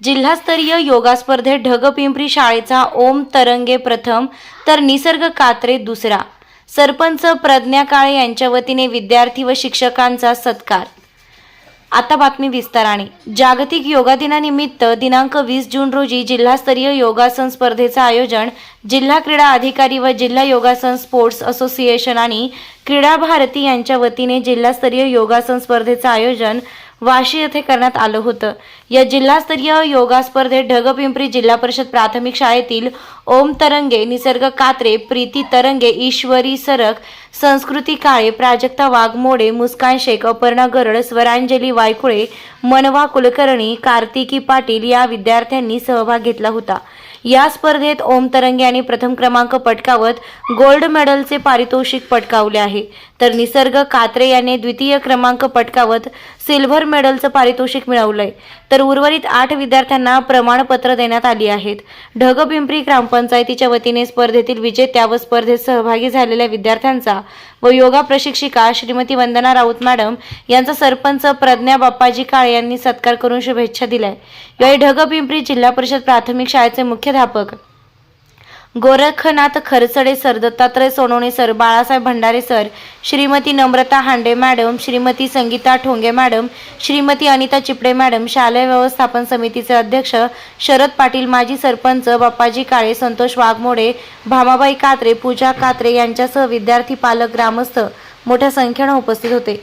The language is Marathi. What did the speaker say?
जिल्हास्तरीय योगा स्पर्धेत ढगपिंपरी शाळेचा ओम तरंगे प्रथम तर निसर्ग कात्रे दुसरा. सरपंच प्रज्ञा काळे यांच्या वतीने विद्यार्थी व शिक्षकांचा सत्कार. आता बातमी विस्ताराने. जागतिक योगा दिनानिमित्त दिनांक वीस जून रोजी जिल्हास्तरीय योगासन स्पर्धेचं आयोजन जिल्हा क्रीडा अधिकारी व जिल्हा योगासन स्पोर्ट्स असोसिएशन आणि क्रीडा भारती यांच्या वतीने जिल्हास्तरीय योगासन स्पर्धेचं आयोजन वाशी येथे करण्यात आलं होतं. या जिल्हास्तरीय योगा स्पर्धेत ढगपिंपरी जिल्हा परिषद प्राथमिक शाळेतील ओम तरंगे निसर्ग कात्रे प्रीती तरंगे ईश्वरी सरक संस्कृती काळे प्राजक्ता वाघमोडे मुस्कान शेख अपर्णा गरड स्वरांजली वायकुळे मनवा कुलकर्णी कार्तिकी पाटील या विद्यार्थ्यांनी सहभाग घेतला होता. या स्पर्धेत ओम तरंगे यांनी प्रथम क्रमांक पटकावत गोल्ड मेडलचे पारितोषिक पटकावले आहे. तर निसर्ग कात्रे याने द्वितीय क्रमांक पटकावत सिल्व्हर मेडलचं पारितोषिक मिळवलंय. तर उर्वरित आठ विद्यार्थ्यांना प्रमाणपत्र देण्यात आली आहेत. ढगपिंपरी पंचायतीच्या वतीने स्पर्धेतील विजेत्या व स्पर्धेत सहभागी झालेल्या विद्यार्थ्यांचा व योगा प्रशिक्षिका श्रीमती वंदना राऊत मॅडम यांचा सरपंच प्रज्ञा बाप्पाजी काळे यांनी सत्कार करून शुभेच्छा दिल्या. यावेळी ढगपिंपरी जिल्हा परिषद प्राथमिक शाळेचे मुख्याध्यापक Gorakhnath Kharchade sir Dattatray Sonawane sir Balasaheb Bhandare sir Shrimati Namrata Hande madam Shrimati Sangeeta Thonge madam Shrimati Anita Chipade madam शालेय व्यवस्थापन समितीचे अध्यक्ष शरद पाटील माजी सरपंच बाप्पाजी काळे संतोष वाघमोडे भामाबाई कात्रे पूजा कात्रे यांच्यासह विद्यार्थी पालक ग्रामस्थ मोठ्या संख्येनं उपस्थित होते.